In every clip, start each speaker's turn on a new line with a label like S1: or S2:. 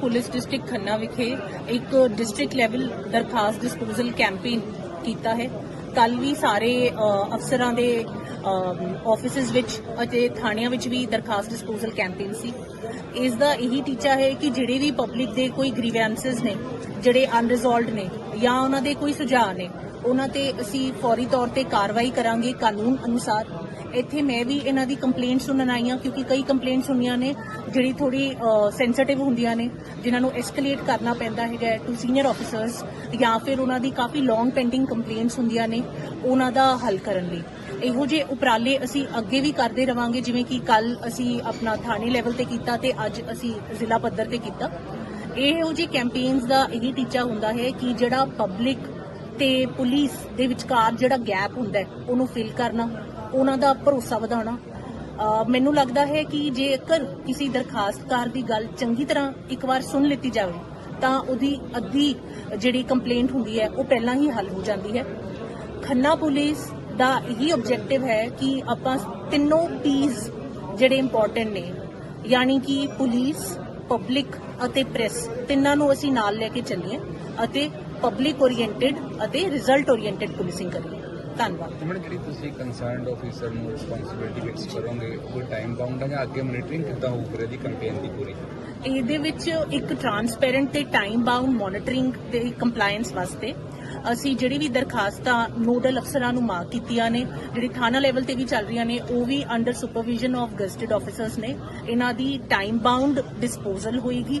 S1: Police district Khanna ਵਿਖੇ ਇੱਕ district level ਦਰਖਾਸਤ ਡਿਸਪੋਜ਼ਲ ਕੈਂਪੇਨ ਕੀਤਾ ਹੈ। ਕੱਲ ਵੀ ਸਾਰੇ ਅਫਸਰਾਂ ਦੇ ਆਫਿਸਿਸ ਵਿੱਚ ਅਤੇ ਥਾਣਿਆਂ ਵਿੱਚ ਵੀ ਦਰਖਾਸਤ ਡਿਸਪੋਜ਼ਲ ਕੈਂਪੇਨ ਸੀ। ਇਸ ਦਾ ਇਹੀ ਟੀਚਾ ਹੈ ਕਿ ਜਿਹੜੇ ਵੀ ਪਬਲਿਕ ਦੇ ਕੋਈ ਗ੍ਰੀਵੈਂਸਸ ਨੇ, ਜਿਹੜੇ ਅਨਰਿਜ਼ੋਲਵਡ ਨੇ ਜਾਂ ਉਹਨਾਂ ਦੇ ਕੋਈ ਸੁਝਾਅ ਨੇ, ਉਹਨਾਂ ਤੇ ਅਸੀਂ ਫੌਰੀ ਤੌਰ ਤੇ ਕਾਰਵਾਈ ਕਰਾਂਗੇ ਕਾਨੂੰਨ ਅਨੁਸਾਰ। ਇੱਥੇ ਮੈਂ ਵੀ ਇਹਨਾਂ ਦੀ ਕੰਪਲੇਂਟ ਸੁਣਨ ਆਈ ਹਾਂ, ਕਿਉਂਕਿ ਕਈ ਕੰਪਲੇਂਟਸ ਹੁੰਦੀਆਂ ਨੇ ਜਿਹੜੀ ਥੋੜੀ ਸੈਂਸਿਟਿਵ ਹੁੰਦੀਆਂ ਨੇ, ਜਿਨ੍ਹਾਂ ਨੂੰ ਐਸਕੇਲੇਟ ਕਰਨਾ ਪੈਂਦਾ ਹੈਗਾ ਟੂ ਸੀਨੀਅਰ ਆਫੀਸਰਸ ਜਾਂ ਫਿਰ ਉਹਨਾਂ ਦੀ ਕਾਫੀ ਲੌਂਗ ਪੈਂਡਿੰਗ ਕੰਪਲੇਂਟਸ ਹੁੰਦੀਆਂ ਨੇ, ਉਹਨਾਂ ਦਾ ਹੱਲ ਕਰਨ ਲਈ। ਇਹੋ ਜਿਹੇ ਉਪਰਾਲੇ ਅਸੀਂ ਅੱਗੇ ਵੀ ਕਰਦੇ ਰਵਾਂਗੇ, ਜਿਵੇਂ ਕਿ ਕੱਲ ਅਸੀਂ ਆਪਣਾ ਥਾਣੇ ਲੈਵਲ ਤੇ ਕੀਤਾ ਤੇ ਅੱਜ ਅਸੀਂ ਜ਼ਿਲ੍ਹਾ ਪੱਧਰ ਤੇ ਕੀਤਾ। ਇਹੋ ਜਿਹੇ ਕੈਂਪੇਨਸ ਦਾ ਇਹੀ ਟੀਚਾ ਹੁੰਦਾ ਹੈ ਕਿ ਜਿਹੜਾ ਪਬਲਿਕ ਤੇ ਪੁਲਿਸ ਦੇ ਵਿਚਕਾਰ ਜਿਹੜਾ ਗੈਪ ਹੁੰਦਾ ਉਹਨੂੰ ਫਿਲ ਕਰਨਾ ਉਹਨਾਂ ਦਾ ਭਰੋਸਾ ਵਧਾਉਣਾ। ਮੈਨੂੰ ਲੱਗਦਾ ਹੈ ਕਿ ਜੇਕਰ ਕਿਸੇ ਦਰਖਾਸਤਕਾਰ ਦੀ ਗੱਲ ਚੰਗੀ ਤਰ੍ਹਾਂ ਇੱਕ ਵਾਰ ਸੁਣ ਲਿੱਤੀ ਜਾਵੇ, ਤਾਂ ਉਹਦੀ ਅੱਧੀ ਜਿਹੜੀ ਕੰਪਲੇਂਟ ਹੁੰਦੀ ਹੈ, ਉਹ ਪਹਿਲਾਂ ਹੀ ਹੱਲ ਹੋ ਜਾਂਦੀ ਹੈ। ਖੰਨਾ ਪੁਲਿਸ ਦਾ ਇਹੀ ਆਬਜੈਕਟਿਵ ਹੈ ਕਿ ਆਪਾਂ ਤਿੰਨੋਂ ਪੀਸ ਜਿਹੜੇ ਇੰਪੋਰਟੈਂਟ ਨੇ, ਯਾਨੀ ਕਿ ਪੁਲਿਸ ਪਬਲਿਕ ਅਤੇ ਪ੍ਰੈਸ ਤਿੰਨਾਂ ਨੂੰ ਅਸੀਂ ਨਾਲ ਲੈ ਕੇ ਚੱਲੀਏ ਅਤੇ ਪਬਲਿਕ ਓਰੀਐਂਟਡ ਅਤੇ ਰਿਜ਼ਲਟ ਓਰੀਐਂਟਡ ਪੁਲਿਸਿੰਗ ਕਰੀਏ। ਧੰਨਵਾਦ।
S2: ਤੇ ਮੈਡਮ ਜਿਹੜੀ ਤੁਸੀਂ ਕੰਸਰਨਡ ਆਫੀਸਰ ਨੂੰ ਰਿਸਪੌਂਸਿਬਿਲਟੀ ਫਿਕਸ ਕਰੋਗੇ ਉਹ ਟਾਈਮ ਬਾਉਂਡ ਹੈ ਜਾਂ ਅੱਗੇ ਮੋਨੀਟਰਿੰਗ ਕਿੱਦਾਂ ਹੋਊ ਫਿਰ ਇਹਦੀ ਕੰਪੇਨ ਦੀ ਪੂਰੀ?
S1: ਇਹਦੇ ਵਿੱਚ ਇੱਕ ਟਰਾਂਸਪੇਰੈਂਟ ਤੇ ਟਾਈਮ ਬਾਉਂਡ ਮੋਨਿਟਰਿੰਗ ਤੇ ਕੰਪਲਾਈਂਸ ਵਾਸਤੇ ਅਸੀਂ ਜਿਹੜੀ ਵੀ ਦਰਖਾਸਤਾਂ ਨੋਡਲ ਅਫਸਰਾਂ ਨੂੰ ਮਾਰਕ ਕੀਤੀਆਂ ਨੇ ਜਿਹੜੀ ਥਾਣਾ ਲੈਵਲ ਤੇ ਵੀ ਚੱਲ ਰਹੀਆਂ ਨੇ ਉਹ ਵੀ under supervision of gazetted officers ਨੇ। ਇਹਨਾਂ ਦੀ ਟਾਈਮ ਬਾਉਂਡ ਡਿਸਪੋਜ਼ਲ ਹੋਏਗੀ।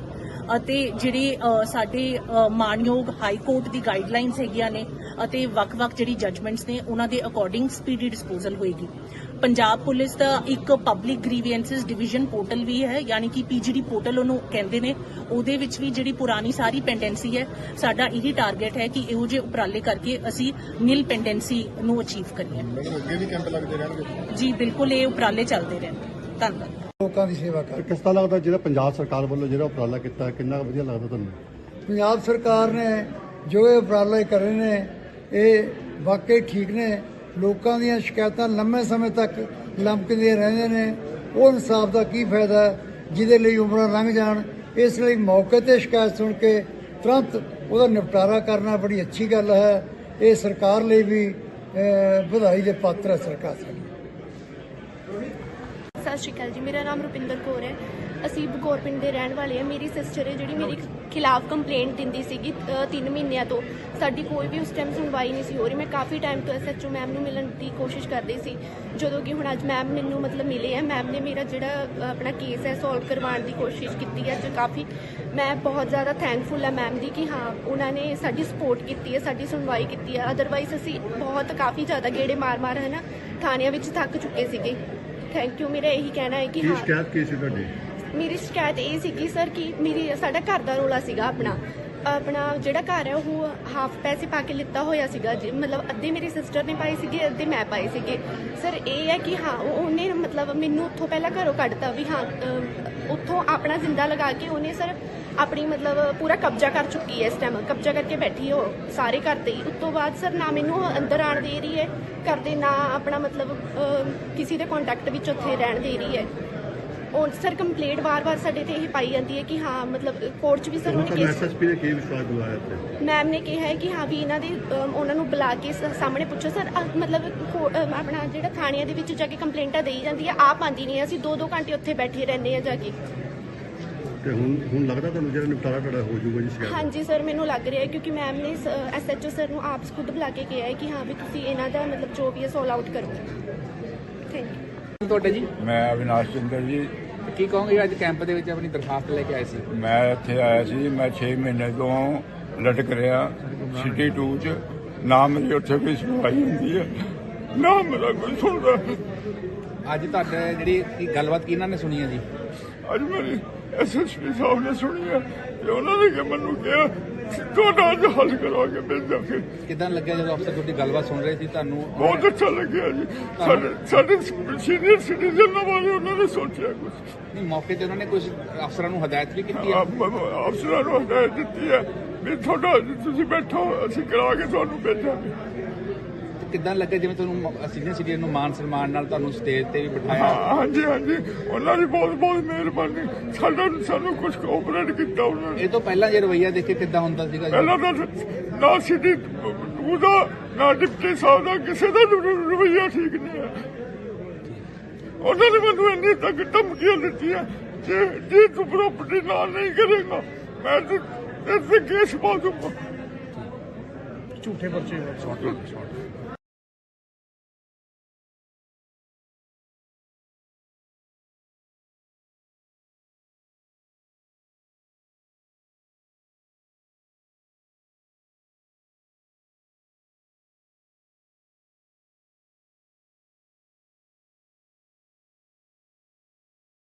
S1: ਅਤੇ ਜਿਹੜੇ ਸਾਡੇ ਅ, ਮਾਣਯੋਗ ਹਾਈ ਕੋਰਟ ਦੀ ਗਾਈਡਲਾਈਨਸ ਹੈਗੀਆਂ ਨੇ ਅਤੇ ਵੱਖ-ਵੱਖ ਜਿਹੜੀ ਜਜਮੈਂਟਸ ਨੇ ਉਹਨਾਂ ਦੇ ਅਕੋਰਡਿੰਗ ਸਪੀਡੀ ਡਿਸਪੋਜ਼ਲ ਹੋਏਗੀ। ਪੰਜਾਬ ਪੁਲਿਸ ਦਾ ਇੱਕ ਪਬਲਿਕ ਗ੍ਰੀਵੈਂਸਸ ਡਿਵੀਜ਼ਨ ਪੋਰਟਲ ਵੀ ਹੈ ਯਾਨੀ ਕਿ ਪੀਜੀਡੀ ਪੋਰਟਲ ਉਹਨੂੰ ਕਹਿੰਦੇ ਨੇ ਉਹਦੇ ਵਿੱਚ ਵੀ ਜਿਹੜੀ ਪੁਰਾਣੀ ਸਾਰੀ ਪੈਂਡੈਂਸੀ ਹੈ ਸਾਡਾ ਇਹੀ ਟਾਰਗੇਟ ਹੈ ਕਿ ਇਹੋ ਜਿਹੇ ਉਪਰਾਲੇ ਕਰਕੇ ਅਸੀਂ ਨਿਲ ਪੈਂਡੈਂਸੀ ਨੂੰ ਅਚੀਵ ਕਰੀਏ।
S3: ਮੈਡਮ ਅੱਗੇ ਵੀ ਕੈਂਪ ਲੱਗਦੇ ਰਹਿਣਗੇ?
S1: ਜੀ ਬਿਲਕੁਲ ਇਹ ਉਪਰਾਲੇ ਚੱਲਦੇ ਰਹਿਣ ਧੰਨਵਾਦ।
S4: ਲੋਕਾਂ ਦੀ ਸੇਵਾ ਕਰ
S3: ਕਿਸ ਤਰ੍ਹਾਂ ਲੱਗਦਾ ਜਿਹੜਾ ਪੰਜਾਬ ਸਰਕਾਰ ਵੱਲੋਂ ਜਿਹੜਾ ਉਪਰਾਲਾ ਕੀਤਾ ਕਿੰਨਾ ਵਧੀਆ ਲੱਗਦਾ ਤੁਹਾਨੂੰ?
S4: ਪੰਜਾਬ ਸਰਕਾਰ ਨੇ ਜੋ ਇਹ ਉਪਰਾਲੇ ਕਰੇ ਨੇ ਇਹ ਵਾਕਈ ਠੀਕ ਨੇ। ਲੋਕਾਂ ਦੀਆਂ ਸ਼ਿਕਾਇਤਾਂ ਲੰਮੇ ਸਮੇਂ ਤੱਕ ਲੰਮਕਦੀਆਂ ਰਹਿੰਦੇ ਨੇ। ਉਹ ਇਨਸਾਫ ਦਾ ਕੀ ਫਾਇਦਾ ਜਿਹਦੇ ਲਈ ਉਮਰਾਂ ਲੰਘ ਜਾਣ ਇਸ ਲਈ ਮੌਕੇ ਤੇ ਸ਼ਿਕਾਇਤ ਸੁਣ ਕੇ ਤੁਰੰਤ ਉਹਦਾ ਨਿਪਟਾਰਾ ਕਰਨਾ ਬੜੀ ਅੱਛੀ ਗੱਲ ਹੈ। ਇਹ ਸਰਕਾਰ ਲਈ ਵੀ ਵਧਾਈ ਦੇ ਪਾਤਰ ਹੈ ਸਰਕਾਰ ਸਾਡੀ।
S5: ਸਤਿ ਸ਼੍ਰੀ ਅਕਾਲ ਜੀ। ਮੇਰਾ ਨਾਮ ਰੁਪਿੰਦਰ ਕੌਰ ਹੈ। ਅਸੀਂ ਬਗੌਰ ਪਿੰਡ ਦੇ ਰਹਿਣ ਵਾਲੇ ਹਾਂ। ਮੇਰੀ ਸਿਸਟਰ ਹੈ ਜਿਹੜੀ ਮੇਰੇ ਖਿਲਾਫ ਕੰਪਲੇਂਟ ਦਿੰਦੀ ਸੀਗੀ 3 ਮਹੀਨਿਆਂ ਤੋਂ। ਸਾਡੀ ਕੋਈ ਵੀ ਉਸ ਟਾਈਮ ਸੁਣਵਾਈ ਨਹੀਂ ਸੀ ਹੋ ਰਹੀ। ਮੈਂ ਕਾਫੀ ਟਾਈਮ ਤੋਂ ਐਸਐਚਓ ਮੈਮ ਨੂੰ ਮਿਲਣ ਦੀ ਕੋਸ਼ਿਸ਼ ਕਰਦੀ ਸੀ। ਜਦੋਂ ਕਿ ਹੁਣ ਅੱਜ ਮੈਮ ਮੈਨੂੰ ਮਤਲਬ ਮਿਲੇ ਹੈ। ਮੈਮ ਨੇ ਮੇਰਾ ਜਿਹੜਾ ਆਪਣਾ ਕੇਸ ਹੈ ਸੋਲਵ ਕਰਵਾਉਣ ਦੀ ਕੋਸ਼ਿਸ਼ ਕੀਤੀ ਹੈ। ਜੋ ਕਾਫੀ ਮੈਂ ਬਹੁਤ ਜ਼ਿਆਦਾ ਥੈਂਕਫੁਲ ਆ ਮੈਮ ਦੀ ਕਿ ਹਾਂ, ਉਹਨਾਂ ਨੇ ਸਾਡੀ ਸਪੋਰਟ ਕੀਤੀ ਹੈ, ਸਾਡੀ ਸੁਣਵਾਈ ਕੀਤੀ ਹੈ। ਅਦਰਵਾਈਜ਼ ਅਸੀਂ ਬਹੁਤ ਕਾਫੀ ਜ਼ਿਆਦਾ ਗੇੜੇ ਮਾਰ-ਮਾਰ ਹੈ ਨਾ, ਥਾਣਿਆਂ ਵਿੱਚ ਥੱਕ ਚੁੱਕੇ ਸੀਗੇ। ਥੈਂਕ ਯੂ ਮੇਰਾ ਇਹੀ ਕਹਿਣਾ ਹੈ ਕਿ
S3: ਕੀ
S5: ਹਾਂ।
S3: ਸ਼ਿਕਾਇਤ ਕੀ ਸੀ ਤੁਹਾਡੀ?
S5: ਮੇਰੀ ਸ਼ਿਕਾਇਤ ਇਹ ਸੀ ਕਿ ਸਰ ਕਿ ਮੇਰੀ ਸਾਡਾ ਘਰ ਦਾ ਰੋਲਾ ਸੀਗਾ ਆਪਣਾ। ਆਪਣਾ ਜਿਹੜਾ ਘਰ ਹੈ ਉਹ ਹਾਫ ਪੈਸੇ ਪਾ ਕੇ ਲਿੱਤਾ ਹੋਇਆ ਸੀਗਾ। ਜੀ ਮਤਲਬ ਅੱਧੇ ਮੇਰੀ ਸਿਸਟਰ ਨੇ ਪਾਏ ਸੀਗੇ ਅੱਧੇ ਮੈਂ ਪਾਏ ਸੀਗੇ। ਸਰ ਇਹ ਹੈ ਕਿ ਹਾਂ ਉਹ- ਉਹਨੇ ਮਤਲਬ ਮੈਨੂੰ ਉੱਥੋਂ ਪਹਿਲਾਂ ਘਰੋਂ ਕੱਢਤਾ ਵੀ ਹਾਂ ਅਮ, ਉੱਥੋਂ ਆਪਣਾ ਜ਼ਿੰਦਾ ਲਗਾ ਕੇ ਉਹਨੇ ਸਰ ਆਪਣੀ ਮਤਲਬ ਪੂਰਾ ਕਬਜ਼ਾ ਕਰ ਚੁੱਕੀ ਹੈ ਇਸ ਟਾਈਮ ਕਬਜ਼ਾ ਕਰਕੇ ਬੈਠੀ ਹੈ ਉਹ ਸਾਰੇ ਘਰ ਤੇ ਹੀ। ਉਸ ਤੋਂ ਬਾਅਦ ਸਰ ਨਾ ਮੈਨੂੰ ਉਹ ਅੰਦਰ ਆਣ ਦੇ ਰਹੀ ਹੈ ਕਰਦੇ ਨਾ ਆਪਣਾ ਮਤਲਬ ਅਮ, ਕਿਸੇ ਦੇ ਕੰਟੈਕਟ ਵਿੱਚ ਉੱਥੇ ਰਹਿਣ ਦੇ ਰਹੀ ਹੈ। ਉਹ ਸਰ ਕੰਪਲੇਂਟ ਵਾਰ-ਵਾਰ ਸਾਡੇ ਤੇ ਇਹ ਪਾਈ ਜਾਂਦੀ ਹੈ ਕਿ ਹਾਂ ਮਤਲਬ ਕੋਰਟ 'ਚ ਵੀ ਸਰ ਉਹਨੇ ਕੇਸ
S3: ਐਸਐਸਪੀ ਨੇ ਕੀ ਵਿਸ਼ਵਾਸ ਦਿਵਾਇਆ ਇੱਥੇ?
S5: ਮੈਮ ਨੇ ਕਿਹਾ ਹੈ ਕਿ ਹਾਂ ਵੀ ਇਹਨਾਂ ਦੇ ਅਮ, ਉਹਨਾਂ ਨੂੰ ਬੁਲਾ ਕੇ ਸ- ਸਾਹਮਣੇ ਪੁੱਛੋ। ਸਰ ਅਹ, ਮਤਲਬ ਕੋ- ਅਮ, ਆਪਣਾ ਜਿਹੜਾ ਥਾਣਿਆਂ ਦੇ ਵਿੱਚ ਜਾ ਕੇ ਕੰਪਲੇਂਟਾਂ ਦੇਈ ਜਾਂਦੀ ਹੈ ਆਪ ਆਂਦੀ ਨਹੀਂ ਹੈ। ਅਸੀਂ 2-2 ਘੰਟੇ ਉੱਥੇ ਬੈਠੇ ਰਹਿੰਦੇ ਆ ਜਾ ਕੇ।
S3: ਤੇ ਹੁਣ ਹੁਣ ਲੱਗਦਾ ਤੁਹਾਨੂੰ ਜਿਹੜਾ ਨਿਪਟਾਰਾ ਤੁਹਾਡਾ ਹੋ ਜਾਊਗਾ ਜੀ ਸ਼ਿਕਾਇਤ?
S5: ਹਾਂਜੀ ਸਰ ਮੈਨੂੰ ਲੱਗ ਰਿਹਾ ਹੈ ਕਿਉਂਕਿ ਮੈਮ ਨੇ ਐਸਐਚਓ ਸਰ ਨੂੰ ਆਪ ਖੁਦ ਬੁਲਾ ਕੇ ਕਿਹਾ ਹੈ ਕਿ ਹਾਂ ਵੀ ਤੁਸੀਂ ਇਹਨਾਂ ਦਾ ਮਤਲਬ ਜੋ ਵੀ ਹੈ ਸੋਲ ਆਊਟ ਕਰੋ। ਥੈਂਕ ਯੂ
S6: ਤੁਹਾਡੇ ਜੀ।
S7: ਮੈਂ ਅਵਿਨਾਸ਼ ਚੰਦਰ ਜੀ।
S6: ਕੀ ਕਹੋਗੇ ਅੱਜ ਕੈਂਪ ਦੇ ਵਿੱਚ ਆਪਣੀ ਦਰਖਾਸਤ ਲੈ ਕੇ ਆਏ ਸੀ?
S7: ਮੈਂ ਇੱਥੇ ਆਇਆ ਸੀ ਮੈਂ 6 ਮਹੀਨੇ ਤੋਂ ਲਟਕ ਰਿਹਾ ਸਿਟੀ 2 ਚ। ਨਾ ਮੇਰੀ ਉੱਥੇ ਕੋਈ ਸੁਣਵਾਈ ਹੁੰਦੀ ਹੈ ਨਾ ਮੇਰਾ ਕੋਈ ਸੁਣਦਾ।
S6: ਅੱਜ ਤੁਹਾਡੇ ਜਿਹੜੀ ਗੱਲਬਾਤ ਕਿਹਨਾਂ ਨੇ ਸੁਣੀ ਹੈ ਜੀ?
S7: ਅੱਜ ਮੇਰੀ ਐਸਐਸਪੀ ਸਾਹਿਬ ਨੇ ਸੁਣੀ ਹੈ ਤੇ ਉਹਨਾਂ ਨੇ ਕਿ ਮੈਨੂੰ ਕਿਹਾ ਤੁਹਾਡਾ ਅੱਜ ਹੱਲ ਕਰਾਂਗੇ ਮਿਲ ਜਾ ਕੇ।
S6: ਕਿਦਾਂ ਲੱਗਿਆ ਜਦੋਂ ਅਫਸਰ ਤੁਹਾਡੀ ਗੱਲਬਾਤ ਸੁਣ ਰਹੇ ਸੀ? ਤੁਹਾਨੂੰ
S7: ਬਹੁਤ ਅੱਛਾ ਲੱਗਿਆ ਜੀ। ਸਾਡੇ ਸਾਡੇ ਸੀਨੀਅਰ ਸਿਟੀਜ਼ਨ ਬਾਰੇ ਉਹਨਾਂ ਨੇ ਸੋਚਿਆ ਕੁਝ
S6: ਨਹੀਂ, ਮੌਕੇ ਤੇ ਉਹਨਾਂ ਨੇ ਕੁਝ ਅਫਸਰਾਂ ਨੂੰ ਹਦਾਇਤ ਵੀ ਕੀਤੀ ਹੈ?
S7: ਅਫਸਰਾਂ ਨੂੰ ਹਦਾਇਤ ਦਿੱਤੀ ਹੈ ਵੀ ਤੁਹਾਡਾ ਤੁਸੀਂ ਬੈਠੋ ਅਸੀਂ ਕਰਾ ਕੇ ਤੁਹਾਨੂੰ ਭੇਜਾਂਗੇ
S6: ਕਿੱਦਾਂ ਲੱਗਾ ਜਿਵੇਂ ਤੁਹਾਨੂੰ ਸੀਨੀਅਰ ਸਿਟੀਜ਼ਨ ਨੂੰ ਮਾਨ ਸਨਮਾਨ ਨਾਲ ਤੁਹਾਨੂੰ ਸਟੇਜ ਤੇ ਵੀ ਬਿਠਾਇਆ?
S7: ਹਾਂਜੀ ਹਾਂਜੀ। ਉਹਨਾਂ ਦੀ ਬਹੁਤ ਬਹੁਤ ਮਿਹਰਬਾਨੀ। ਸਾਡਾ ਸਾਨੂੰ ਕੁਝ ਕੋਆਪਰੇਟ ਕੀਤਾ ਉਹਨਾਂ ਨੇ।
S6: ਇਹ ਤੋਂ ਪਹਿਲਾਂ ਜੇ ਰਵਈਆ ਦੇਖੇ ਕਿੱਦਾਂ ਹੁੰਦਾ ਸੀਗਾ?
S7: ਪਹਿਲਾਂ ਤਾਂ ਨਾ ਸਿੱਧੀ ਉਹਦਾ ਨਾ ਡਿਪਟੀ ਸਾਹਿਬ ਦਾ ਕਿਸੇ ਦਾ ਰਵੱਈਆ ਠੀਕ ਨਹੀਂ ਹੈ। ਉਹਨਾਂ ਨੇ ਮੈਨੂੰ ਇੰਨੀ ਤੱਕ ਧਮਕੀਆਂ ਦਿੱਤੀਆਂ। ਜੇ ਜੇ ਤੂੰ ਪ੍ਰਾਪਰਟੀ ਨਾਲ ਨਹੀਂ ਕਰੇਗਾ ਮੈਂ ਤੇ ਤੇ ਕੇਸ ਪਾ ਦੂੰਗਾ।
S3: ਝੂਠੇ ਪਰਚੇ